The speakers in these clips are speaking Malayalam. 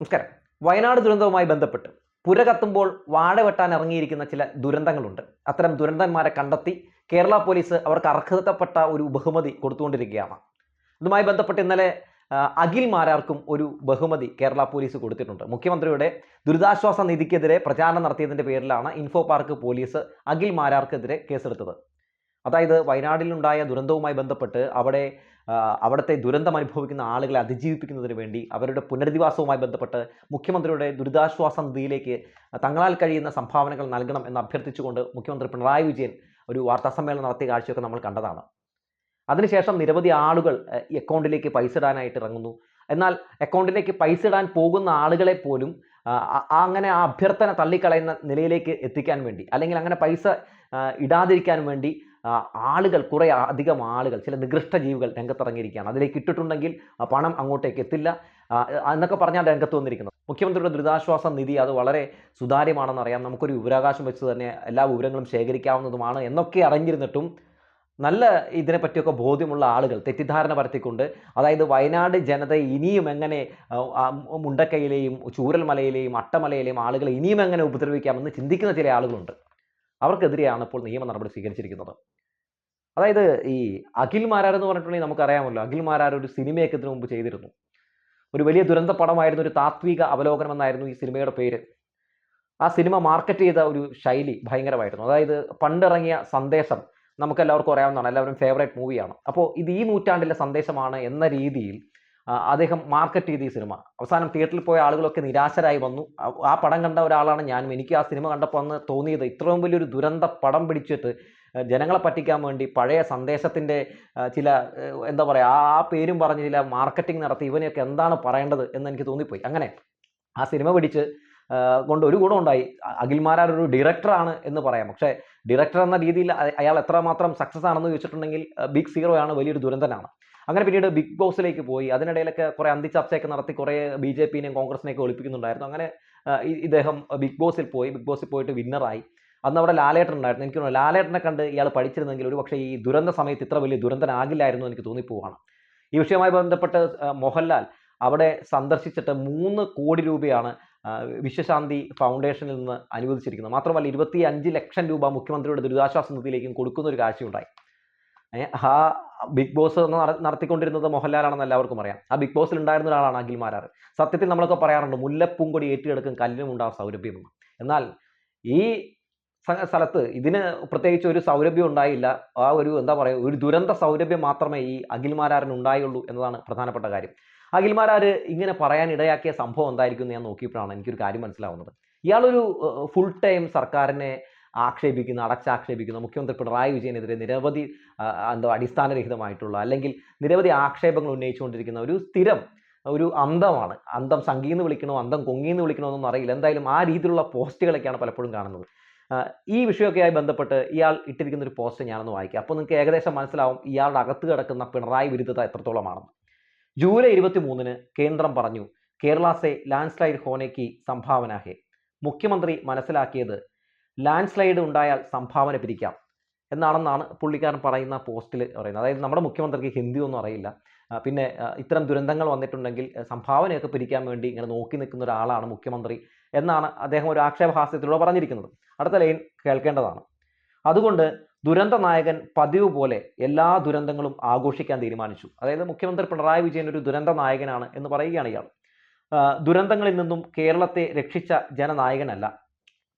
നമസ്കാരം. വയനാട് ദുരന്തവുമായി ബന്ധപ്പെട്ട് പുര കത്തുമ്പോൾ വാഴ വെട്ടാൻ ഇറങ്ങിയിരിക്കുന്ന ചില ദുരന്തങ്ങളുണ്ട്. അത്തരം ദുരന്തന്മാരെ കണ്ടെത്തി കേരള പോലീസ് അവർക്ക് അർഹതപ്പെട്ട ഒരു ബഹുമതി കൊടുത്തുകൊണ്ടിരിക്കുകയാണ്. ഇതുമായി ബന്ധപ്പെട്ട് ഇന്നലെ അഖിൽ മാരാർക്കും ഒരു ബഹുമതി കേരള പോലീസ് കൊടുത്തിട്ടുണ്ട്. മുഖ്യമന്ത്രിയുടെ ദുരിതാശ്വാസ നിധിക്കെതിരെ പ്രചാരണം നടത്തിയതിന്റെ പേരിലാണ് ഇൻഫോ പാർക്ക് പോലീസ് അഖിൽ മാരാർക്കെതിരെ കേസെടുത്തത്. അതായത് വയനാടിലുണ്ടായ ദുരന്തവുമായി ബന്ധപ്പെട്ട് അവിടെ അവിടുത്തെ ദുരന്തം അനുഭവിക്കുന്ന ആളുകളെ അതിജീവിപ്പിക്കുന്നതിന് വേണ്ടി അവരുടെ പുനരധിവാസവുമായി ബന്ധപ്പെട്ട് മുഖ്യമന്ത്രിയുടെ ദുരിതാശ്വാസ നിധിയിലേക്ക് തങ്ങളാൽ കഴിയുന്ന സംഭാവനകൾ നൽകണം എന്ന് അഭ്യർത്ഥിച്ചുകൊണ്ട് മുഖ്യമന്ത്രി പിണറായി വിജയൻ ഒരു വാർത്താസമ്മേളനം നടത്തിയ കാഴ്ചയൊക്കെ നമ്മൾ കണ്ടതാണ്. അതിനുശേഷം നിരവധി ആളുകൾ അക്കൗണ്ടിലേക്ക് പൈസ ഇടാനായിട്ട് ഇറങ്ങുന്നു. എന്നാൽ അക്കൗണ്ടിലേക്ക് പൈസ ഇടാൻ പോകുന്ന ആളുകളെ പോലും അങ്ങനെ ആ അഭ്യർത്ഥന തള്ളിക്കളയുന്ന നിലയിലേക്ക് എത്തിക്കാൻ വേണ്ടി അല്ലെങ്കിൽ അങ്ങനെ പൈസ ഇടാതിരിക്കാൻ വേണ്ടി ആളുകൾ കുറേ അധികം ആളുകൾ ചില നികൃഷ്ട ജീവികൾ രംഗത്തിറങ്ങിയിരിക്കുകയാണ്. അതിലേക്ക് ഇട്ടിട്ടുണ്ടെങ്കിൽ പണം അങ്ങോട്ടേക്ക് എത്തില്ല. എന്നൊക്കെ പറഞ്ഞാൽ രംഗത്ത് വന്നിരിക്കുന്നത്. മുഖ്യമന്ത്രിയുടെ ദുരിതാശ്വാസ നിധി അത് വളരെ സുതാര്യമാണെന്ന് അറിയാം. നമുക്കൊരു വിവരാകാശം വെച്ച് തന്നെ എല്ലാ വിവരങ്ങളും ശേഖരിക്കാവുന്നതുമാണ് എന്നൊക്കെ അറിഞ്ഞിരുന്നിട്ടും നല്ല ഇതിനെപ്പറ്റിയൊക്കെ ബോധ്യമുള്ള ആളുകൾ തെറ്റിദ്ധാരണ പരത്തിക്കൊണ്ട് അതായത് വയനാട് ജനത ഇനിയും എങ്ങനെ മുണ്ടക്കയിലെയും ചൂരൽമലയിലെയും അട്ടമലയിലെയും ആളുകളെ ഇനിയും എങ്ങനെ ഉപദ്രവിക്കാമെന്ന് ചിന്തിക്കുന്ന ചില ആളുകളുണ്ട്. അവർക്കെതിരെയാണ് ഇപ്പോൾ നിയമ നടപടി സ്വീകരിച്ചിരിക്കുന്നത്. അതായത് ഈ അഖിൽ മാരാർ എന്ന് പറഞ്ഞിട്ടുണ്ടെങ്കിൽ നമുക്കറിയാമല്ലോ അഖിൽ മാരാർ ഒരു സിനിമയൊക്കെ ഇതിനു മുമ്പ് ചെയ്തിരുന്നു. ഒരു വലിയ ദുരന്ത പടമായിരുന്നു ഒരു താത്വിക അവലോകനം എന്നായിരുന്നു ഈ സിനിമയുടെ പേര്. ആ സിനിമ മാർക്കറ്റ് ചെയ്ത ഒരു ശൈലി ഭയങ്കരമായിരുന്നു. അതായത് പണ്ടിറങ്ങിയ സന്ദേശം നമുക്ക് എല്ലാവർക്കും അറിയാവുന്നതാണ് എല്ലാവരും ഫേവറേറ്റ് മൂവിയാണ്. അപ്പോൾ ഇത് ഈ നൂറ്റാണ്ടിലെ സന്ദേശമാണ് എന്ന രീതിയിൽ അദ്ദേഹം മാർക്കറ്റ് ചെയ്ത ഈ സിനിമ. അവസാനം തിയേറ്ററിൽ പോയ ആളുകളൊക്കെ നിരാശരായി വന്നു. ആ- പടം കണ്ട ഒരാളാണ് ഞാനും. എനിക്ക് ആ സിനിമ കണ്ടപ്പോൾ അന്ന് തോന്നിയത് ഇത്രയും വലിയൊരു ദുരന്ത പടം പിടിച്ചിട്ട് ജനങ്ങളെ പറ്റിക്കാൻ വേണ്ടി പഴയ സന്ദേശത്തിന്റെ ചില എന്താ പറയുക ആ പേരും പറഞ്ഞ് ചില മാർക്കറ്റിംഗ് നടത്തി ഇവനെയൊക്കെ എന്താണ് പറയേണ്ടത് എന്ന് എനിക്ക് തോന്നിപ്പോയി. അങ്ങനെ ആ സിനിമ പിടിച്ച് കൊണ്ട് ഒരു ഗുണമുണ്ടായി അഖിൽമാരാർ ഒരു ഡയറക്ടറാണ് എന്ന് പറയാം. പക്ഷേ ഡയറക്ടർ എന്ന രീതിയിൽ അയാൾ എത്രമാത്രം സക്സസ് ആണെന്ന് ചോദിച്ചിട്ടുണ്ടെങ്കിൽ ബിഗ് സീറോ ആണ് വലിയൊരു ദുരന്തനാണ്. അങ്ങനെ പിന്നീട് ബിഗ് ബോസിലേക്ക് പോയി. അതിനിടയിലൊക്കെ കുറേ അന്തിച്ചർച്ചയൊക്കെ നടത്തി കുറേ ബി ജെ പിനെയും കോൺഗ്രസിനെയൊക്കെ ഒളിപ്പിക്കുന്നുണ്ടായിരുന്നു. അങ്ങനെ ഇദ്ദേഹം ബിഗ് ബോസിൽ പോയി. ബിഗ് ബോസിൽ പോയിട്ട് വിന്നറായി അന്ന് അവിടെ ലാലേട്ടൻ ഉണ്ടായിരുന്നു എനിക്ക് തോന്നുന്നു ലാലേട്ടനെ കണ്ട് ഇയാൾ പഠിച്ചിരുന്നെങ്കിൽ ഒരു പക്ഷേ ഈ ദുരന്ത സമയത്ത് ഇത്ര വലിയ ദുരന്തനാകില്ലായിരുന്നു എനിക്ക് തോന്നിപ്പോവാണ്. ഈ വിഷയവുമായി ബന്ധപ്പെട്ട് മോഹൻലാൽ അവിടെ സന്ദർശിച്ചിട്ട് മൂന്ന് കോടി രൂപയാണ് വിശ്വശാന്തി ഫൗണ്ടേഷനിൽ നിന്ന് അനുവദിച്ചിരിക്കുന്നത്. മാത്രമല്ല ഇരുപത്തി അഞ്ച് ലക്ഷം രൂപ മുഖ്യമന്ത്രിയുടെ ദുരിതാശ്വാസ നിധിയിലേക്കും കൊടുക്കുന്ന ഒരു കാഴ്ചയുണ്ടായി. ആ ബിഗ് ബോസ് നടത്തിക്കൊണ്ടിരുന്നത് മോഹൻലാലാണെന്ന് എല്ലാവർക്കും അറിയാം. ആ ബിഗ് ബോസിൽ ഉണ്ടായിരുന്ന ഒരാളാണ് അഖിൽ മാരാർ. സത്യത്തിൽ നമ്മളൊക്കെ പറയാറുണ്ട് മുല്ലപ്പൂങ്കൊടി ഏറ്റെടുക്കും കല്ലിനും ഉണ്ടാവും സൗരഭ്യമെന്ന്. എന്നാൽ ഈ സ്ഥലത്ത് ഇതിന് പ്രത്യേകിച്ച് ഒരു സൗരഭ്യം ഉണ്ടായില്ല. ആ ഒരു എന്താ പറയുക ഒരു ദുരന്ത സൗരഭ്യം മാത്രമേ ഈ അഖിൽമാരാറിന് ഉണ്ടായുള്ളൂ എന്നതാണ് പ്രധാനപ്പെട്ട കാര്യം. അഖിൽമാരാർ ഇങ്ങനെ പറയാൻ ഇടയാക്കിയ സംഭവം എന്തായിരിക്കും എന്ന് ഞാൻ നോക്കിയപ്പോഴാണ് എനിക്കൊരു കാര്യം മനസ്സിലാവുന്നത്. ഇയാളൊരു ഫുൾ ടൈം സർക്കാരിനെ ആക്ഷേപിക്കുന്ന അടച്ചാക്ഷേപിക്കുന്ന. മുഖ്യമന്ത്രി പിണറായി വിജയനെതിരെ നിരവധി എന്തോ അടിസ്ഥാനരഹിതമായിട്ടുള്ള അല്ലെങ്കിൽ നിരവധി ആക്ഷേപങ്ങൾ ഉന്നയിച്ചുകൊണ്ടിരിക്കുന്ന ഒരു സ്ഥിരം ഒരു അന്തമാണ്. അന്തം സംഗീന്ന് വിളിക്കണോ അന്തം കൊങ്ങിന്ന് വിളിക്കണോ എന്നൊന്നും അറിയില്ല. എന്തായാലും ആ രീതിയിലുള്ള പോസ്റ്റുകളൊക്കെയാണ് പലപ്പോഴും കാണുന്നത്. ഈ വിഷയമൊക്കെയായി ബന്ധപ്പെട്ട് ഇയാൾ ഇട്ടിരിക്കുന്ന ഒരു പോസ്റ്റ് ഞാനൊന്ന് വായിക്കാം. അപ്പോൾ നിങ്ങൾക്ക് ഏകദേശം മനസ്സിലാവും ഇയാളുടെ അകത്ത് കിടക്കുന്ന പിണറായി വിരുദ്ധത എത്രത്തോളമാണെന്ന്. ജൂലൈ ഇരുപത്തി മൂന്നിന് കേന്ദ്രം പറഞ്ഞു കേരള സെ ലാൻഡ് സ്ലൈഡ് ഹോനയ്ക്ക് സംഭാവന ഹെ. മുഖ്യമന്ത്രി മനസ്സിലാക്കിയത് ലാൻഡ് സ്ലൈഡ് ഉണ്ടായാൽ സംഭാവന പിരിക്കാം. എന്നാണെന്നാണ് പുള്ളിക്കാരൻ പറയുന്ന പോസ്റ്റിൽ പറയുന്നത്. അതായത് നമ്മുടെ മുഖ്യമന്ത്രിക്ക് ഹിന്ദി ഒന്നും അറിയില്ല. പിന്നെ ഇത്തരം ദുരന്തങ്ങൾ വന്നിട്ടുണ്ടെങ്കിൽ സംഭാവനയൊക്കെ പിരിക്കാൻ വേണ്ടി ഇങ്ങനെ നോക്കി നിൽക്കുന്ന ഒരാളാണ് മുഖ്യമന്ത്രി. എന്നാണ് അദ്ദേഹം ഒരു ആക്ഷേപഹാസ്യത്തിലൂടെ പറഞ്ഞിരിക്കുന്നത്. അടുത്ത ലൈൻ കേൾക്കേണ്ടതാണ്. അതുകൊണ്ട് ദുരന്ത നായകൻ പതിവ് പോലെ എല്ലാ ദുരന്തങ്ങളും ആഘോഷിക്കാൻ തീരുമാനിച്ചു. അതായത് മുഖ്യമന്ത്രി പിണറായി വിജയൻ ഒരു ദുരന്ത നായകനാണ് എന്ന് പറയുകയാണ് ഇയാൾ. ദുരന്തങ്ങളിൽ നിന്നും കേരളത്തെ രക്ഷിച്ച ജനനായകനല്ല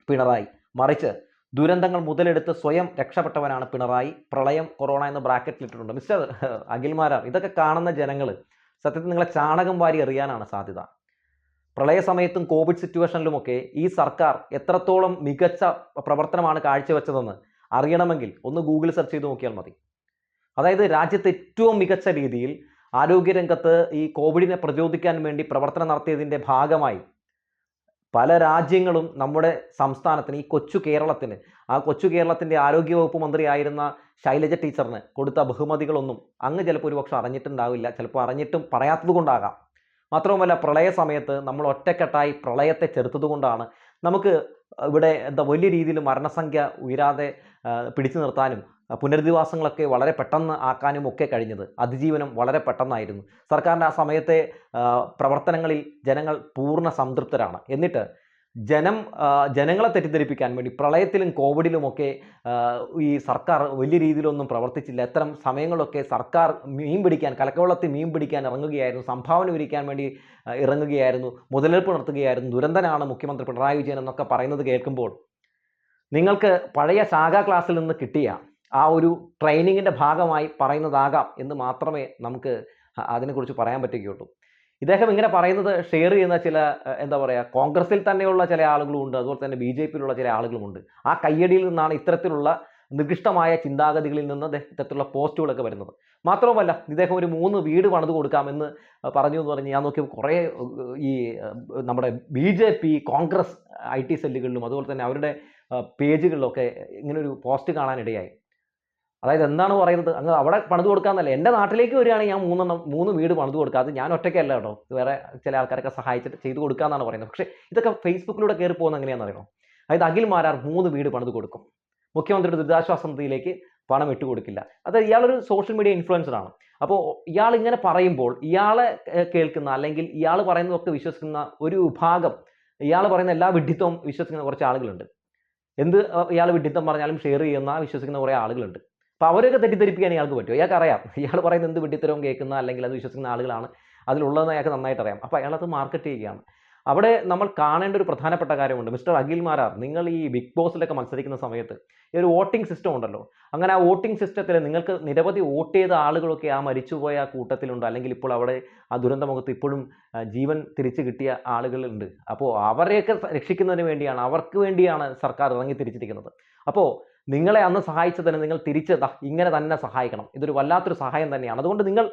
പിണറായി. മറിച്ച് ദുരന്തങ്ങൾ മുതലെടുത്ത് സ്വയം രക്ഷപ്പെട്ടവനാണ് പിണറായി. പ്രളയം കൊറോണ എന്ന് ബ്രാക്കറ്റിൽ ഇട്ടിട്ടുണ്ട്. മിസ്റ്റർ അഖിൽമാരാർ ഇതൊക്കെ കാണുന്ന ജനങ്ങൾ സത്യത്തിൽ നിങ്ങളെ ചാണകം വാരി എറിയാനാണ് സാധ്യത. പ്രളയ സമയത്തും കോവിഡ് സിറ്റുവേഷനിലുമൊക്കെ ഈ സർക്കാർ എത്രത്തോളം മികച്ച പ്രവർത്തനമാണ് കാഴ്ചവെച്ചതെന്ന് അറിയണമെങ്കിൽ ഒന്ന് ഗൂഗിൾ സെർച്ച് ചെയ്ത് നോക്കിയാൽ മതി. അതായത് രാജ്യത്ത് ഏറ്റവും മികച്ച രീതിയിൽ ആരോഗ്യരംഗത്ത് ഈ കോവിഡിനെ പ്രചോദിക്കാൻ വേണ്ടി പ്രവർത്തനം നടത്തിയതിന്റെ ഭാഗമായി പല രാജ്യങ്ങളും നമ്മുടെ സംസ്ഥാനത്തിന് ഈ കൊച്ചു കേരളത്തിന് ആ കൊച്ചു കേരളത്തിന്റെ ആരോഗ്യവകുപ്പ് മന്ത്രിയായിരുന്ന ശൈലജ ടീച്ചറിന് കൊടുത്ത ബഹുമതികളൊന്നും അങ്ങ് ചിലപ്പോൾ ഒരുപക്ഷെ അറിഞ്ഞിട്ടുണ്ടാവില്ല. ചിലപ്പോൾ അറിഞ്ഞിട്ടും പറയാത്തത് കൊണ്ടാകാം. മാത്രവുമല്ല പ്രളയ സമയത്ത് നമ്മൾ ഒറ്റക്കെട്ടായി പ്രളയത്തെ ചെറുത്തതുകൊണ്ടാണ് നമുക്ക് ഇവിടെ എന്താ വലിയ രീതിയിൽ മരണസംഖ്യ ഉയരാതെ പിടിച്ചു നിർത്താനും പുനരധിവാസങ്ങളൊക്കെ വളരെ പെട്ടെന്ന് ആക്കാനും ഒക്കെ കഴിഞ്ഞത്. അതിജീവനം വളരെ പെട്ടെന്നായിരുന്നു. സർക്കാരിന്റെ ആ സമയത്തെ പ്രവർത്തനങ്ങളിൽ ജനങ്ങൾ പൂർണ സംതൃപ്തരാണ്. എന്നിട്ട് ജനം ജനങ്ങളെ തെറ്റിദ്ധരിപ്പിക്കാൻ വേണ്ടി പ്രളയത്തിലും കോവിഡിലുമൊക്കെ ഈ സർക്കാർ വലിയ രീതിയിലൊന്നും പ്രവർത്തിച്ചില്ല. ഇത്തരം സമയങ്ങളൊക്കെ സർക്കാർ മീൻ പിടിക്കാൻ കലക്കവെള്ളത്തിൽ മീൻ പിടിക്കാൻ ഇറങ്ങുകയായിരുന്നു. സംഭാവന വിരിക്കാൻ വേണ്ടി ഇറങ്ങുകയായിരുന്നു. മുതലെടുപ്പ് നടത്തുകയായിരുന്നു. ദുരന്തനാണ് മുഖ്യമന്ത്രി പിണറായി വിജയൻ എന്നൊക്കെ പറയുന്നത് കേൾക്കുമ്പോൾ നിങ്ങൾക്ക് പഴയ ശാഖാ ക്ലാസ്സിൽ നിന്ന് കിട്ടിയ ആ ഒരു ട്രെയിനിങ്ങിന്റെ ഭാഗമായി പറയുന്നതാകാം എന്ന് മാത്രമേ നമുക്ക് അതിനെക്കുറിച്ച് പറയാൻ പറ്റുകയുള്ളൂ. ഇദ്ദേഹം ഇങ്ങനെ പറയുന്നത് ഷെയർ ചെയ്യുന്ന ചില എന്താ പറയുക കോൺഗ്രസിൽ തന്നെയുള്ള ചില ആളുകളുമുണ്ട് അതുപോലെ തന്നെ ബി ജെ പിയിലുള്ള ചില ആളുകളുമുണ്ട്. ആ കയ്യടിയിൽ നിന്നാണ് ഇത്തരത്തിലുള്ള നികൃഷ്ടമായ ചിന്താഗതികളിൽ നിന്ന് ഇത്തരത്തിലുള്ള പോസ്റ്റുകളൊക്കെ വരുന്നത്. മാത്രവുമല്ല ഇദ്ദേഹം ഒരു മൂന്ന് വീട് പണിത് കൊടുക്കാമെന്ന് പറഞ്ഞു എന്ന് പറഞ്ഞ് ഞാൻ നോക്കിയപ്പോൾ കുറേ ഈ നമ്മുടെ B J P Congress I T സെല്ലുകളിലും അതുപോലെ തന്നെ അവരുടെ പേജുകളിലൊക്കെ ഇങ്ങനൊരു പോസ്റ്റ് കാണാനിടയായി. അതായത് എന്താണ് പറയുന്നത്? അങ്ങ് അവിടെ പണിത് കൊടുക്കാന്നല്ല. എന്റെ നാട്ടിലേക്ക് വരികയാണെങ്കിൽ ഞാൻ മൂന്നെണ്ണം മൂന്ന് വീട് പണിത് കൊടുക്കാതെ ഞാൻ ഒറ്റയ്ക്കല്ല കേട്ടോ. വേറെ ചില ആൾക്കാരൊക്കെ സഹായിച്ചിട്ട് ചെയ്ത് കൊടുക്കാന്നാണ് പറയുന്നത്. പക്ഷേ ഇതൊക്കെ ഫേസ്ബുക്കിലൂടെ കയറി പോകുന്ന എങ്ങനെയാണെന്ന് അറിയണോ അതായത് അഖിൽ മാരാർ മൂന്ന് വീട് പണിത് കൊടുക്കും. മുഖ്യമന്ത്രിയുടെ ദുരിതാശ്വാസ നിധിയിലേക്ക് പണം ഇട്ട് കൊടുക്കില്ല. അത് ഇയാളൊരു സോഷ്യൽ മീഡിയ ഇൻഫ്ലുവൻസർ ആണ്. അപ്പോൾ ഇയാൾ ഇങ്ങനെ പറയുമ്പോൾ ഇയാളെ കേൾക്കുന്ന അല്ലെങ്കിൽ ഇയാൾ പറയുന്നതൊക്കെ വിശ്വസിക്കുന്ന ഒരു വിഭാഗം ഇയാൾ പറയുന്ന എല്ലാ വിഡ്ഢിത്തവും വിശ്വസിക്കുന്ന കുറച്ച് ആളുകളുണ്ട്. എന്ത് ഇയാൾ വിഡ്ഢിത്തം പറഞ്ഞാലും ഷെയർ ചെയ്യുന്ന വിശ്വസിക്കുന്ന കുറേ ആളുകളുണ്ട്. അപ്പോൾ അവരൊക്കെ തെറ്റിദ്ധരിപ്പിക്കാൻ ഇയാൾക്ക് പറ്റും ഇയാൾക്ക് അറിയാം. ഇയാൾ പറയുന്ന എന്ത് വെട്ടിത്തരവും കേൾക്കുന്ന അല്ലെങ്കിൽ അത് വിശ്വസിക്കുന്ന ആളുകളാണ്. അതിലുള്ളതെന്ന് അയാൾക്ക് നന്നായിട്ട് അറിയാം. അപ്പോൾ അയാളത് മാർക്കറ്റ് ചെയ്യുകയാണ്. അവിടെ നമ്മൾ കാണേണ്ട ഒരു പ്രധാനപ്പെട്ട കാര്യമുണ്ട്. മിസ്റ്റർ അഖിൽ മാരാർ നിങ്ങൾ ഈ ബിഗ് ബോസിലൊക്കെ മത്സരിക്കുന്ന സമയത്ത് ഈ ഒരു വോട്ടിംഗ് സിസ്റ്റം ഉണ്ടല്ലോ. അങ്ങനെ ആ വോട്ടിംഗ് സിസ്റ്റത്തിൽ നിങ്ങൾക്ക് നിരവധി വോട്ട് ചെയ്ത ആളുകളൊക്കെ ആ മരിച്ചുപോയ കൂട്ടത്തിലുണ്ട്. അല്ലെങ്കിൽ ഇപ്പോൾ അവിടെ ആ ദുരന്തമുഖത്ത് ഇപ്പോഴും ജീവൻ തിരിച്ചു കിട്ടിയ ആളുകളുണ്ട്. അപ്പോൾ അവരെയൊക്കെ രക്ഷിക്കുന്നതിന് വേണ്ടിയാണ് അവർക്ക് വേണ്ടിയാണ് സർക്കാർ ഇറങ്ങി തിരിച്ചിരിക്കുന്നത്. അപ്പോൾ നിങ്ങളെ അന്ന് സഹായിച്ചതിന് നിങ്ങൾ തിരിച്ച് ഇങ്ങനെ തന്നെ സഹായിക്കണം. ഇതൊരു വല്ലാത്തൊരു സഹായം തന്നെയാണ്. അതുകൊണ്ട് നിങ്ങൾ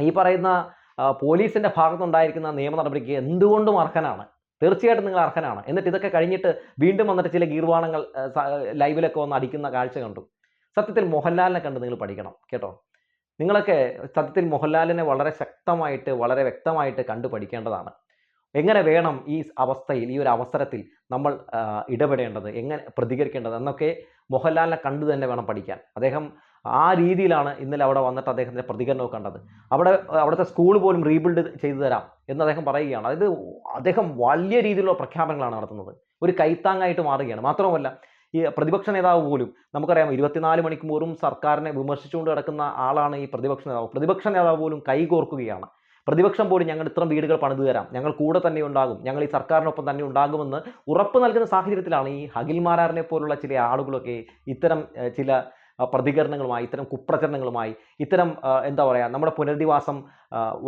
ഈ പറയുന്ന പോലീസിന്റെ ഭാഗത്തുണ്ടായിരിക്കുന്ന നിയമ നടപടിക്ക് എന്തുകൊണ്ടും അർഹനാണ്? തീർച്ചയായിട്ടും നിങ്ങൾ അർഹനാണ്. എന്നിട്ട് ഇതൊക്കെ കഴിഞ്ഞിട്ട് വീണ്ടും വന്നിട്ട് ചില ഗീർവാണങ്ങൾ ലൈവിലൊക്കെ വന്ന് അടിക്കുന്ന കാഴ്ച കണ്ടു. സത്യത്തിൽ മോഹൻലാലിനെ കണ്ട് നിങ്ങൾ പഠിക്കണം കേട്ടോ? നിങ്ങളൊക്കെ സത്യത്തിൽ മോഹൻലാലിനെ വളരെ ശക്തമായിട്ട് വളരെ വ്യക്തമായിട്ട് കണ്ടു പഠിക്കേണ്ടതാണ്. എങ്ങനെ വേണം ഈ അവസ്ഥയിൽ ഈ ഒരു അവസരത്തിൽ നമ്മൾ ഇടപെടേണ്ടത് എങ്ങനെ പ്രതികരിക്കേണ്ടത് എന്നൊക്കെ മോഹൻലാലിനെ കണ്ടു തന്നെ വേണം പഠിക്കാൻ. അദ്ദേഹം ആ രീതിയിലാണ് ഇന്നലെ അവിടെ വന്നിട്ട് അദ്ദേഹത്തിന്റെ പ്രതികരണമൊക്കെ കണ്ടത്. അവിടെ അവിടുത്തെ സ്കൂൾ പോലും റീബിൽഡ് ചെയ്തു തരാം എന്ന് അദ്ദേഹം പറയുകയാണ്. അതായത് അദ്ദേഹം വലിയ രീതിയിലുള്ള പ്രഖ്യാപനങ്ങളാണ് നടത്തുന്നത്. ഒരു കൈത്താങ്ങായിട്ട് മാറുകയാണ്. മാത്രമല്ല ഈ പ്രതിപക്ഷ നേതാവ് പോലും നമുക്കറിയാം ഇരുപത്തിനാല് മണിക്കൂറും സർക്കാരിനെ വിമർശിച്ചുകൊണ്ട് കിടക്കുന്ന ആളാണ് ഈ പ്രതിപക്ഷ നേതാവ്. പ്രതിപക്ഷ നേതാവ് പോലും കൈകോർക്കുകയാണ്. പ്രതിപക്ഷം പോലും ഞങ്ങൾ ഇത്രയും വീടുകൾ പണിതു തരാം. ഞങ്ങൾ കൂടെ തന്നെ ഉണ്ടാകും. ഞങ്ങൾ ഈ സർക്കാരിനൊപ്പം തന്നെ ഉണ്ടാകുമെന്ന് ഉറപ്പ് നൽകുന്ന സാഹചര്യത്തിലാണ് ഈ ഹഗിൽ മാരാറിനെ പോലുള്ള ചില ആളുകളൊക്കെ ഇത്തരം ചില പ്രതികരണങ്ങളുമായി ഇത്തരം കുപ്രചരണങ്ങളുമായി ഇത്തരം എന്താ പറയുക നമ്മുടെ പുനരധിവാസം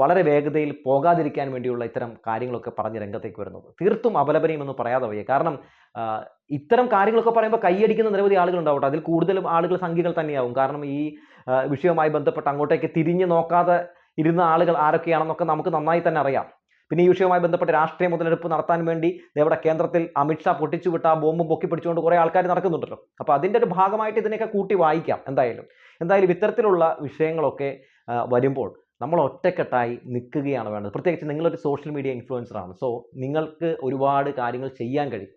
വളരെ വേഗതയിൽ പോകാതിരിക്കാൻ വേണ്ടിയുള്ള ഇത്തരം കാര്യങ്ങളൊക്കെ പറഞ്ഞ് രംഗത്തേക്ക് വരുന്നത്. തീർത്തും അപലപനീയമെന്ന് പറയാതെ വയ്യ. കാരണം ഇത്തരം കാര്യങ്ങളൊക്കെ പറയുമ്പോൾ കൈയടിക്കുന്ന നിരവധി ആളുകൾ ഉണ്ടാവട്ടെ അതിൽ കൂടുതലും ആളുകൾ സംഖ്യകൾ തന്നെയാവും. കാരണം ഈ വിഷയവുമായി ബന്ധപ്പെട്ട് അങ്ങോട്ടേക്ക് തിരിഞ്ഞു നോക്കാതെ ഇരുന്ന ആളുകൾ ആരൊക്കെയാണെന്നൊക്കെ നമുക്ക് നന്നായി തന്നെ അറിയാം. പിന്നെ ഈ വിഷയവുമായി ബന്ധപ്പെട്ട് രാഷ്ട്രീയ മുതലെടുപ്പ് നടത്താൻ വേണ്ടി ഇവിടെ കേന്ദ്രത്തിൽ അമിത്ഷാ പൊട്ടിച്ചുവിട്ട ആ ബോംബും പൊക്കി പിടിച്ചുകൊണ്ട് കുറേ ആൾക്കാർ നടക്കുന്നുണ്ടല്ലോ. അപ്പോൾ അതിന്റെ ഒരു ഭാഗമായിട്ട് ഇതിനെയൊക്കെ കൂട്ടി വായിക്കാം എന്തായാലും. എന്തായാലും ഇത്തരത്തിലുള്ള വിഷയങ്ങളൊക്കെ വരുമ്പോൾ നമ്മൾ ഒറ്റക്കെട്ടായി നിൽക്കുകയാണ് വേണ്ടത്. പ്രത്യേകിച്ച് നിങ്ങളൊരു സോഷ്യൽ മീഡിയ ഇൻഫ്ലുവൻസറാണ്. സോ നിങ്ങൾക്ക് ഒരുപാട് കാര്യങ്ങൾ ചെയ്യാൻ കഴിയും.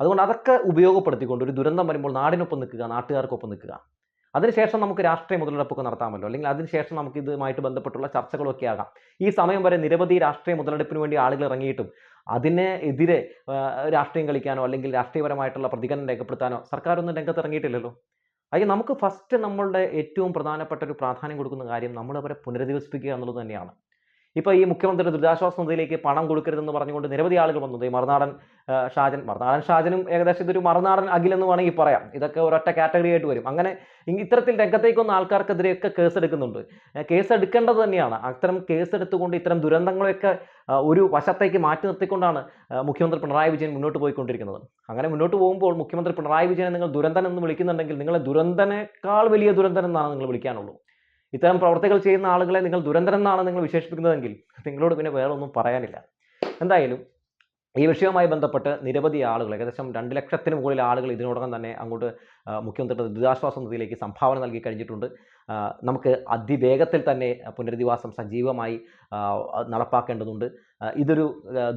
അതുകൊണ്ട് അതൊക്കെ ഉപയോഗപ്പെടുത്തിക്കൊണ്ട് ഒരു ദുരന്തം വരുമ്പോൾ നാടിനൊപ്പം നിൽക്കുക നാട്ടുകാർക്കൊപ്പം നിൽക്കുക. അതിനുശേഷം നമുക്ക് രാഷ്ട്രീയ മുതലെടുപ്പൊക്കെ നടത്താമല്ലോ. അല്ലെങ്കിൽ അതിനുശേഷം നമുക്ക് ഇതുമായിട്ട് ബന്ധപ്പെട്ടുള്ള ചർച്ചകളൊക്കെ ആകാം. ഈ സമയം വരെ നിരവധി രാഷ്ട്രീയ മുതലെടുപ്പിന് വേണ്ടി ആളുകൾ ഇറങ്ങിയിട്ടും അതിനെ എതിരെ രാഷ്ട്രീയം കളിക്കാനോ അല്ലെങ്കിൽ രാഷ്ട്രീയപരമായിട്ടുള്ള പ്രതികരണം രേഖപ്പെടുത്താനോ സർക്കാർ ഒന്നും രംഗത്ത് ഇറങ്ങിയിട്ടില്ലല്ലോ അതിൽ നമുക്ക് ഫസ്റ്റ് നമ്മളുടെ ഏറ്റവും പ്രധാനപ്പെട്ട ഒരു പ്രാധാന്യം കൊടുക്കുന്ന കാര്യം നമ്മളവരെ പുനരധിവസിപ്പിക്കുക എന്നുള്ളത് തന്നെയാണ്. ഇപ്പോൾ ഈ മുഖ്യമന്ത്രിയുടെ ദുരിതാശ്വാസ നിധിയിലേക്ക് പണം കൊടുക്കരുതെന്ന് പറഞ്ഞുകൊണ്ട് നിരവധി ആളുകൾ വന്നത് ഈ മറുനാടൻ ഷാജൻ. മറുനാടൻ ഷാജനും ഏകദേശം ഇതൊരു മറുനാടൻ അഖിലെന്ന് വേണമെങ്കിൽ പറയാം. ഇതൊക്കെ ഒരൊറ്റ കാറ്റഗറി ആയിട്ട് വരും. അങ്ങനെ ഇത്തരത്തിൽ രംഗത്തേക്ക് വന്ന ആൾക്കാർക്കെതിരെയൊക്കെ കേസ് എടുക്കുന്നുണ്ട്. കേസ് എടുക്കേണ്ടത് തന്നെയാണ്. അത്തരം കേസെടുത്തുകൊണ്ട് ഇത്തരം ദുരന്തങ്ങളെയൊക്കെ ഒരു വശത്തേക്ക് മാറ്റി നിർത്തിക്കൊണ്ടാണ് മുഖ്യമന്ത്രി പിണറായി വിജയൻ മുന്നോട്ട് പോയിക്കൊണ്ടിരിക്കുന്നത്. അങ്ങനെ മുന്നോട്ട് പോകുമ്പോൾ മുഖ്യമന്ത്രി പിണറായി വിജയനെ നിങ്ങൾ ദുരന്തൻ എന്ന് വിളിക്കുന്നുണ്ടെങ്കിൽ നിങ്ങളെ ദുരന്തനേക്കാൾ വലിയ ദുരന്തൻ എന്നാണ് നിങ്ങൾ വിളിക്കാനുള്ളൂ. ഇത്തരം പ്രവർത്തികൾ ചെയ്യുന്ന ആളുകളെ നിങ്ങൾ ദുരന്തരം എന്നാണ് നിങ്ങൾ വിശേഷിപ്പിക്കുന്നതെങ്കിൽ നിങ്ങളോട് പിന്നെ വേറെ ഒന്നും പറയാനില്ല. എന്തായാലും ഈ വിഷയവുമായി ബന്ധപ്പെട്ട് നിരവധി ആളുകൾ ഏകദേശം രണ്ട് ലക്ഷത്തിന് മുകളിൽ ആളുകൾ ഇതിനോടകം തന്നെ അങ്ങോട്ട് മുഖ്യമന്ത്രിയുടെ ദുരിതാശ്വാസ നിധിയിലേക്ക് സംഭാവന നൽകി കഴിഞ്ഞിട്ടുണ്ട്. നമുക്ക് അതിവേഗത്തിൽ തന്നെ പുനരധിവാസം സജീവമായി നടപ്പാക്കേണ്ടതുണ്ട്. ഇതൊരു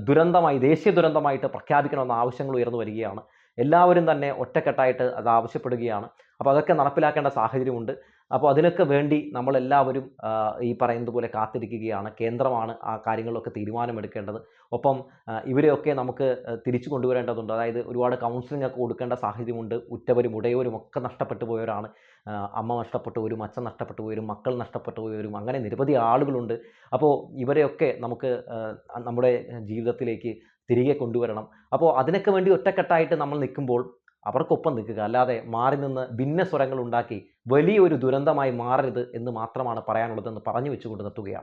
ദുരന്തമായി ദേശീയ ദുരന്തമായിട്ട് പ്രഖ്യാപിക്കണമെന്ന ആവശ്യങ്ങൾ ഉയർന്നു വരികയാണ്. എല്ലാവരും തന്നെ ഒറ്റക്കെട്ടായിട്ട് അത് ആവശ്യപ്പെടുകയാണ്. അപ്പോൾ അതൊക്കെ നടപ്പിലാക്കേണ്ട സാഹചര്യമുണ്ട്. അപ്പോൾ അതിനൊക്കെ വേണ്ടി നമ്മളെല്ലാവരും ഈ പറയുന്നത് പോലെ കാത്തിരിക്കുകയാണ്. കേന്ദ്രമാണ് ആ കാര്യങ്ങളിലൊക്കെ തീരുമാനമെടുക്കേണ്ടത്. ഒപ്പം ഇവരെയൊക്കെ നമുക്ക് തിരിച്ചു കൊണ്ടുവരേണ്ടതുണ്ട്. അതായത് ഒരുപാട് കൗൺസിലിംഗ് ഒക്കെ കൊടുക്കേണ്ട സാഹചര്യമുണ്ട്. ഉറ്റവരും ഉടയവരും ഒക്കെ നഷ്ടപ്പെട്ടു പോയവരാണ്. അമ്മ നഷ്ടപ്പെട്ടു പോയവരും അച്ഛൻ നഷ്ടപ്പെട്ടു പോയവരും മക്കൾ നഷ്ടപ്പെട്ടു പോയവരും അങ്ങനെ നിരവധി ആളുകളുണ്ട്. അപ്പോൾ ഇവരെയൊക്കെ നമുക്ക് നമ്മുടെ ജീവിതത്തിലേക്ക് തിരികെ കൊണ്ടുവരണം. അപ്പോൾ അതിനൊക്കെ വേണ്ടി ഒറ്റക്കെട്ടായിട്ട് നമ്മൾ നിൽക്കുമ്പോൾ അവർക്കൊപ്പം നിൽക്കുക. അല്ലാതെ മാറി നിന്ന് ഭിന്ന സ്വരങ്ങൾ ഉണ്ടാക്കി വലിയൊരു ദുരന്തമായി മാറരുത് എന്ന് മാത്രമാണ് പറയാനുള്ളതെന്ന് പറഞ്ഞു വെച്ചുകൊണ്ട് നിർത്തുകയാണ്.